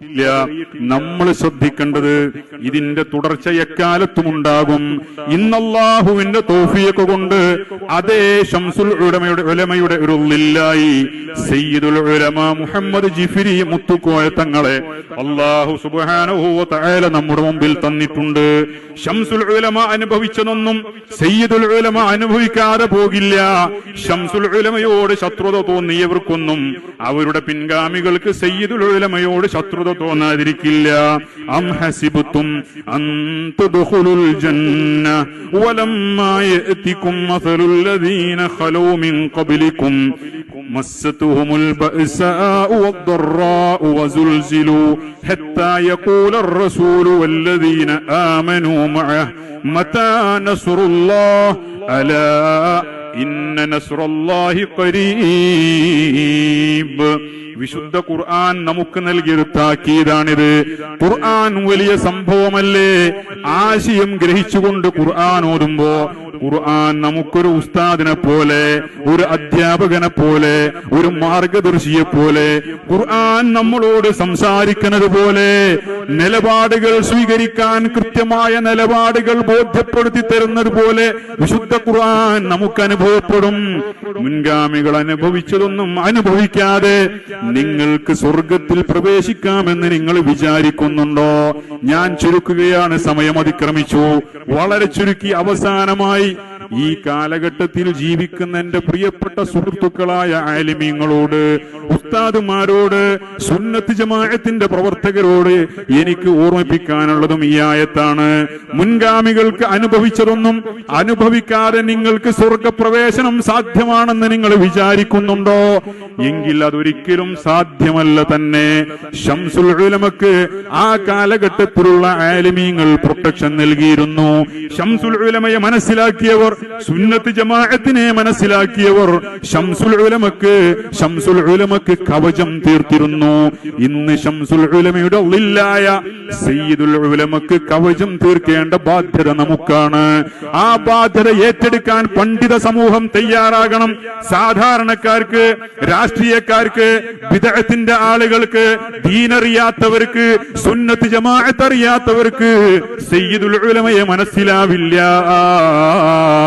ഇല്ല. നമ്മൾ ശ്രദ്ധിക്കേണ്ടത് ഇതിന്റെ തുടർച്ച എക്കാലത്തും ഉണ്ടാകും ഇന്നല്ലാഹുവിന്റെ തോഫിയൊക്കെ കൊണ്ട് അതേ ഷംസുൽ ഉലമയുടെ ഉലമയുടെ ഒരു ഉള്ളില്ലായി സയ്യിദുൽ ഉലമ മുഹമ്മദ് ജിഫിരി മുത്തുക്കോയ തങ്ങളെ അള്ളാഹു സുബ്ഹാനഹു വ തആല നമ്മുടെ മുമ്പിൽ തന്നിട്ടുണ്ട്. ഷംസുൽ ഉലമ അനുഭവിച്ചതൊന്നും സയ്യിദുൽ ഉലമ അനുഭവിക്കാതെ പോകില്ല. ഷംസുൽ ഉലമയോട് ശത്രുത തോന്നിയവർക്കൊന്നും അവരുടെ പിൻഗാമികൾക്ക് സയ്യിദുൽ ഉലമയോട് ശത്രുത തോന്നാതിരിക്കില്ല അം ഹസിബത്തും അൻ തദ്ഖുലുൽ ജന്ന വലമ്മാ യഅതികും മസലുൽ ലദീന ഖലൂ മിൻ ഖബ്ലികും مستهم البأساء والضراء وزلزلوا حتى يقول الرسول والذين آمنوا معه متى نصر الله ألا إن نصر الله قريب വിശുദ്ധ ഖുർആൻ നമുക്ക് നൽകിയൊരു താക്കീതാണിത് ഖുർആൻ വലിയ സംഭവമല്ലേ? ആശയം ഗ്രഹിച്ചുകൊണ്ട് ഖുർആൻ ഓതുമ്പോ ഖുർആൻ നമുക്കൊരു ഉസ്താദിനെ പോലെ ഒരു അധ്യാപകനെ പോലെ ഒരു മാർഗദർശിയെ പോലെ ഖുർആൻ നമ്മളോട് സംസാരിക്കുന്നത് പോലെ നിലപാടുകൾ സ്വീകരിക്കാൻ കൃത്യമായ നിലപാടുകൾ ബോധ്യപ്പെടുത്തി തരുന്നത് പോലെ വിശുദ്ധ ഖുർആൻ നമുക്ക് അനുഭവപ്പെടും. മുൻഗാമികൾ അനുഭവിച്ചതൊന്നും അനുഭവിക്കാതെ നിങ്ങൾക്ക് സ്വർഗത്തിൽ പ്രവേശിക്കാമെന്ന് നിങ്ങൾ വിചാരിക്കുന്നുണ്ടോ? ഞാൻ ചുരുക്കുകയാണ് സമയം അതിക്രമിച്ചു. വളരെ ചുരുക്കി അവസാനമായി ഈ കാലഘട്ടത്തിൽ ജീവിക്കുന്ന എന്റെ പ്രിയപ്പെട്ട സുഹൃത്തുക്കളായ ആലിമീങ്ങളോട് ഉസ്താദുമാരോട് സുന്നത്ത് ജമാഅത്തിന്റെ പ്രവർത്തകരോട് എനിക്ക് ഓർമ്മിപ്പിക്കാനുള്ളതും ഈ ആയത്താണ്. മുൻഗാമികൾക്ക് അനുഭവിച്ചതൊന്നും അനുഭവിക്കാതെ നിങ്ങൾക്ക് സ്വർഗപ്രവേശനം സാധ്യമാണെന്ന് നിങ്ങൾ വിചാരിക്കുന്നുണ്ടോ? എങ്കിൽ അതൊരിക്കലും സാധ്യമല്ല തന്നെ. ഷംസുൽ ഉലമക്ക് ആ കാലഘട്ടത്തിലുള്ള ആലിമീങ്ങൾ പ്രൊട്ടക്ഷൻ നൽകിയിരുന്നു. ഷംസുൽ ഉലമയെ മനസ്സിലാക്കിയവർ സുന്നത്ത് ജമാഅത്തിനെ മനസ്സിലാക്കിയവർ ഷംസുൽ ഉലമക്ക് ഷംസുൽ ഉലമക്ക് കവചം തീർത്തിരുന്നു. ഇന്ന് ഷംസുൽ ഉലമയുടെ ഉള്ളിലായ സയ്യിദുൽ ഉലമക്ക് കവചം തീർക്കേണ്ട ബാധ്യത നമുക്കാണ്. ആ ബാധ്യത ഏറ്റെടുക്കാൻ പണ്ഡിത സമൂഹം തയ്യാറാകണം. സാധാരണക്കാർക്ക് രാഷ്ട്രീയക്കാർക്ക് വിദഗ്ധത്തിന്റെ ആളുകൾക്ക് ദീനറിയാത്തവർക്ക് സുന്നത്ത് ജമാഅത്ത് അറിയാത്തവർക്ക് സയ്യിദുൽ ഉലമയെ മനസ്സിലാവില്ല.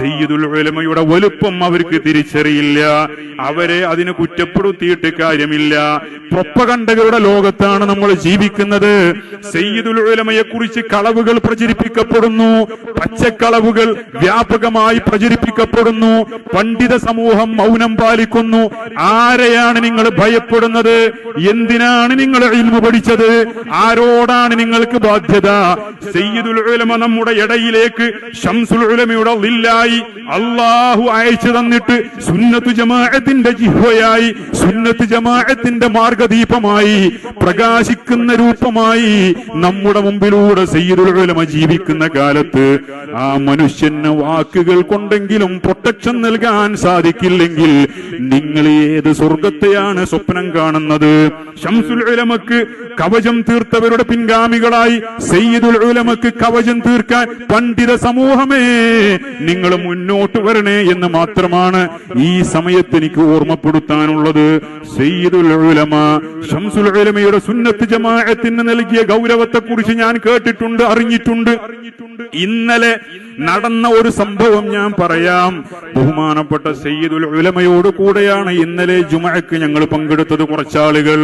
സയ്യിദുൽ ഉലമയുടെ വലുപ്പം അവർക്ക് തിരിച്ചറിയില്ല. അവരെ അതിന് കുറ്റപ്പെടുത്തിയിട്ട് കാര്യമില്ല. പ്രൊപ്പകണ്ടകളുടെ ലോകത്താണ് നമ്മൾ ജീവിക്കുന്നത്. സയ്യിദുൽ ഉലമയെ കുറിച്ച് കളവുകൾ പ്രചരിപ്പിക്കപ്പെടുന്നു. പച്ചക്കളവുകൾ വ്യാപകമായി പ്രചരിപ്പിക്കപ്പെടുന്നു. പണ്ഡിത സമൂഹം മൗനം പാലിക്കുന്നു. ആരെയാണ് നിങ്ങൾ ഭയപ്പെടുന്നത്? എന്തിനാണ് നിങ്ങൾ ഇൽമു പഠിച്ചത്? ആരോടാണ് നിങ്ങൾക്ക് ബാധ്യത? സയ്യിദുൽ ഉലമ നമ്മുടെ ഇടയിലേക്ക് ഷംസുൽ ഉലമയുടെ ലില്ലായി അള്ളാഹു അയച്ചു തന്നിട്ട് സുന്നത്തു ജമാഅത്തിന്റെ ജിഹ്വയായി സുന്നത്ത് ജമാഅത്തിന്റെ മാർഗദീപമായി പ്രകാശിക്കുന്ന രൂപമായി നമ്മുടെ മുമ്പിലൂടെ സയ്യിദുൽ ഉലമ ജീവിക്കുന്ന കാലത്ത് ആ മനുഷ്യന് വാക്കുകൾ കൊണ്ടെങ്കിലും പ്രൊട്ടക്ഷൻ നൽകാൻ സാധിക്കില്ലെങ്കിൽ നിങ്ങൾ ഏത് സ്വർഗത്തെയാണ് സ്വപ്നം കാണുന്നത്? ഷംസുൽ ഉലമക്ക് കവചം തീർത്തവരുടെ പിൻഗാമികളായി സയ്യിദുൽ ഉലമക്ക് കവചം തീർക്കാൻ പണ്ഡിത സമൂഹമേ നിങ്ങൾ മുന്നോട്ട് വരണേ എന്ന് മാത്രമാണ് ഈ സമയത്ത് എനിക്ക് ഓർമ്മപ്പെടുത്താനുള്ളത്. ഉലമയുടെ സുന്നത്ത് ജമാഅത്തിന് നൽകിയ ഗൗരവത്തെ കുറിച്ച് ഞാൻ കേട്ടിട്ടുണ്ട് അറിഞ്ഞിട്ടുണ്ട്. ഇന്നലെ നടന്ന ഒരു സംഭവം ഞാൻ പറയാം. ബഹുമാനപ്പെട്ട സയ്യിദുൽ ഉലമയോട് കൂടെയാണ് ഇന്നലെ ജുമഅക്ക് ഞങ്ങൾ പങ്കെടുത്തത് കുറച്ചാളുകൾ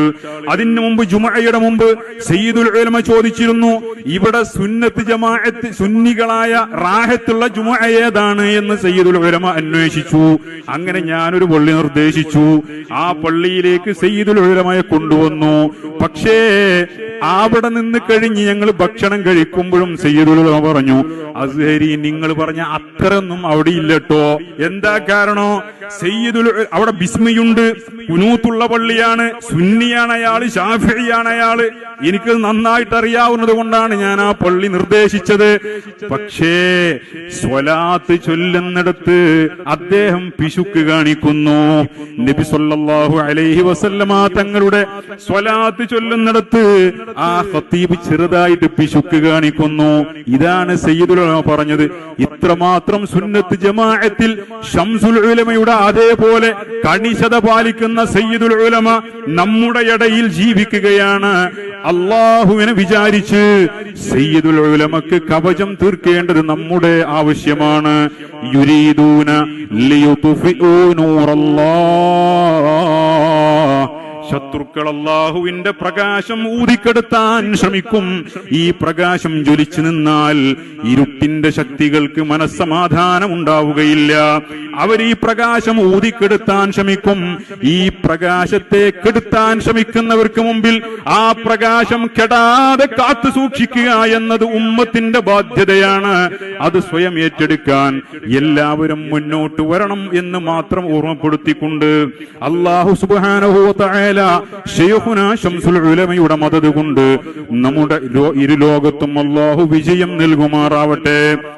അതിനു മുമ്പ് ജുമഅയുടെ മുമ്പ് സയ്യിദുൽ ഉലമ ചോദിച്ചിരുന്നു ഇവിടെ സുന്നത്ത് ജമാഅത്ത് സുന്നികളായ റാഹത്തുള്ള ജുമഅ ഏതാണ്? എന്ന് സയ്യിദുൽ ഉലമ അന്വേഷിച്ചു. അങ്ങനെ ഞാനൊരു പള്ളി നിർദ്ദേശിച്ചു. ആ പള്ളിയിലേക്ക് സയ്യിദുൽ ഉലമയെ കൊണ്ടുവന്നു. പക്ഷേ അവിടെ നിന്ന് കഴിഞ്ഞ് ഞങ്ങൾ ഭക്ഷണം കഴിക്കുമ്പോഴും സയ്യിദുൽ ഉലമ പറഞ്ഞു അസ്ഹരി നിങ്ങൾ പറഞ്ഞ അത്രയൊന്നും അവിടെ ഇല്ലട്ടോ. എന്താ കാരണം? സയ്യിദുൽ അവിടെ ബിസ്മിയുണ്ട്. കുനൂത്തുള്ള പള്ളിയാണ്. സുന്നിയാണ് അയാൾ ഷാഫിയാണ് അയാൾ. എനിക്ക് നന്നായിട്ട് അറിയാവുന്നത് കൊണ്ടാണ് ഞാൻ ആ പള്ളി നിർദ്ദേശിച്ചത്. പക്ഷേ സ്വലാത്ത് ചൊല്ലുന്നിടത്ത് അദ്ദേഹം പിശുക്ക് കാണിക്കുന്നു. നബി സല്ലാഹു അലൈഹി വസല്ലമ തങ്ങളുടെ സ്വലാത്ത് ചൊല്ലുന്നിടത്ത് ആ ഖത്തീബ് ചെറുതായിട്ട് പിശുക്ക് കാണിക്കുന്നു. ഇതാണ് സയ്യിദുൽ പറഞ്ഞത്. ഇത്രമാത്രം സുന്നത്ത് ജമാഅത്തിൽ ഷംസുൽ ഉലമയുടെ അതേപോലെ കണിശത പാലിക്കുന്ന സയ്യിദുൽ ഉലമ നമ്മുടെ ഇടയിൽ ജീവിക്കുകയാണ്. അള്ളാഹുവിനെ വിചാരിച്ച് സയ്യിദുൽ ഉലമക്ക് കവചം തീർക്കേണ്ടത് നമ്മുടെ ആവശ്യമാണ്. യുരീദൂന ശത്രുക്കൾ അള്ളാഹുവിന്റെ പ്രകാശം ഊതിക്കെടുത്താൻ ശ്രമിക്കും. ഈ പ്രകാശം ജ്വലിച്ചു നിന്നാൽ ഇരുട്ടിന്റെ ശക്തികൾക്ക് മനസ്സമാധാനം ഉണ്ടാവുകയില്ല. അവർ ഈ പ്രകാശം ഊതിക്കെടുത്താൻ ശ്രമിക്കും. ഈ പ്രകാശത്തെ കെടുത്താൻ ശ്രമിക്കുന്നവർക്ക് മുമ്പിൽ ആ പ്രകാശം കെടാതെ കാത്തു സൂക്ഷിക്കുക എന്നത് ഉമ്മത്തിന്റെ ബാധ്യതയാണ്. അത് സ്വയം ഏറ്റെടുക്കാൻ എല്ലാവരും മുന്നോട്ട് വരണം എന്ന് മാത്രം ഓർമ്മപ്പെടുത്തിക്കൊണ്ട് അള്ളാഹു സുബാനഹോ ശംസുൽ ഉലമയുടെ മതത് കൊണ്ട് നമ്മുടെ ഇരു ലോകത്തും അള്ളാഹു വിജയം നൽകുമാറാവട്ടെ.